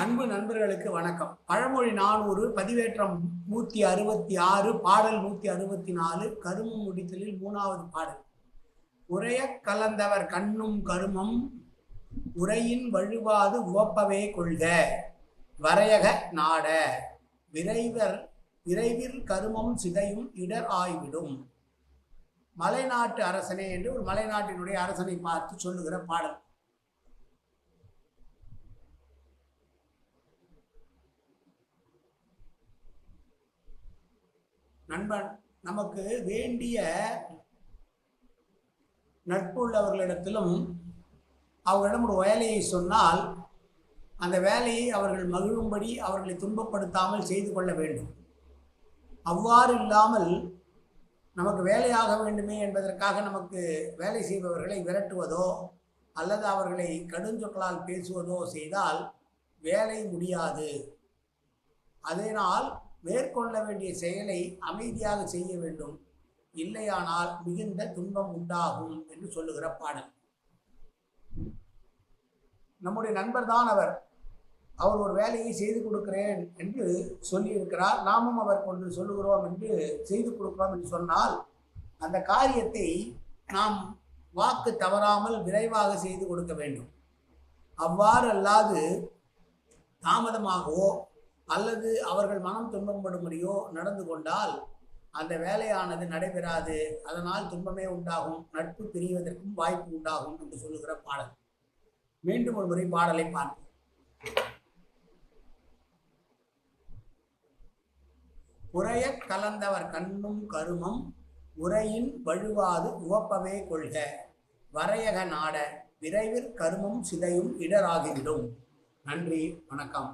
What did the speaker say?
அன்பு நண்பர்களுக்கு வணக்கம். பழமொழி நானூறு பதிவேற்றம் நூற்றி அறுபத்தி ஆறு பாடல் நூற்றி அறுபத்தி நாலு கருமம் முடித்தலில் மூணாவது பாடல். உரைய கலந்தவர் கண்ணும் கருமம் உரையின் வழுவாது உவப்பவே கொள்க வரையக நாட. விரைவர் விரைவில் கருமம் சிதையும் இடர் ஆய்விடும். மலைநாட்டு அரசனே என்று ஒரு மலைநாட்டினுடைய அரசனை பார்த்து சொல்லுகிற பாடல். நண்பன் நமக்கு வேண்டிய நட்புள்ளவர்களிடத்திலும் அவர்களிடம் ஒரு வேலையை சொன்னால் அந்த வேலையை அவர்கள் மகிழும்படி அவர்களை துன்பப்படுத்தாமல் செய்து கொள்ள வேண்டும். அவ்வாறு இல்லாமல் நமக்கு வேலையாக வேண்டுமே என்பதற்காக நமக்கு வேலை செய்பவர்களை விரட்டுவதோ அல்லது அவர்களை கடுஞ்சொற்களால் பேசுவதோ செய்தால் வேலை முடியாது. அதனால் மேற்கொள்ள வேண்டிய செயலை அமைதியாக செய்ய வேண்டும். இல்லையானால் மிகுந்த துன்பம் உண்டாகும் என்று சொல்லுகிற பாடல். நம்முடைய நண்பர் தான் அவர். அவர் ஒரு வேலையை செய்து கொடுக்கிறேன் என்று சொல்லியிருக்கிறார். நாமும் அவர் கொண்டு சொல்லுகிறோம் என்று செய்து கொடுக்கிறோம் என்று சொன்னால் அந்த காரியத்தை நாம் வாக்கு தவறாமல் விரைவாக செய்து கொடுக்க வேண்டும். அவ்வாறு அல்லாது தாமதமாகவோ அல்லது அவர்கள் மனம் துன்பப்படும்படியோ நடந்து கொண்டால் அந்த வேலையானது நடைபெறாது. அதனால் துன்பமே உண்டாகும். நட்பு பிரிவதற்கும் வாய்ப்பு உண்டாகும் என்று சொல்லுகிற பாடல். மீண்டும் ஒரு முறை பாடலை பார்ப்போம். உரைய கலந்தவர் கண்ணும் கருமம் உரையின் வழுவாது உவப்பவே கொள்க. வரையக நாட விரைவில் கருமம் சிதையும் இடராகிவிடும். நன்றி வணக்கம்.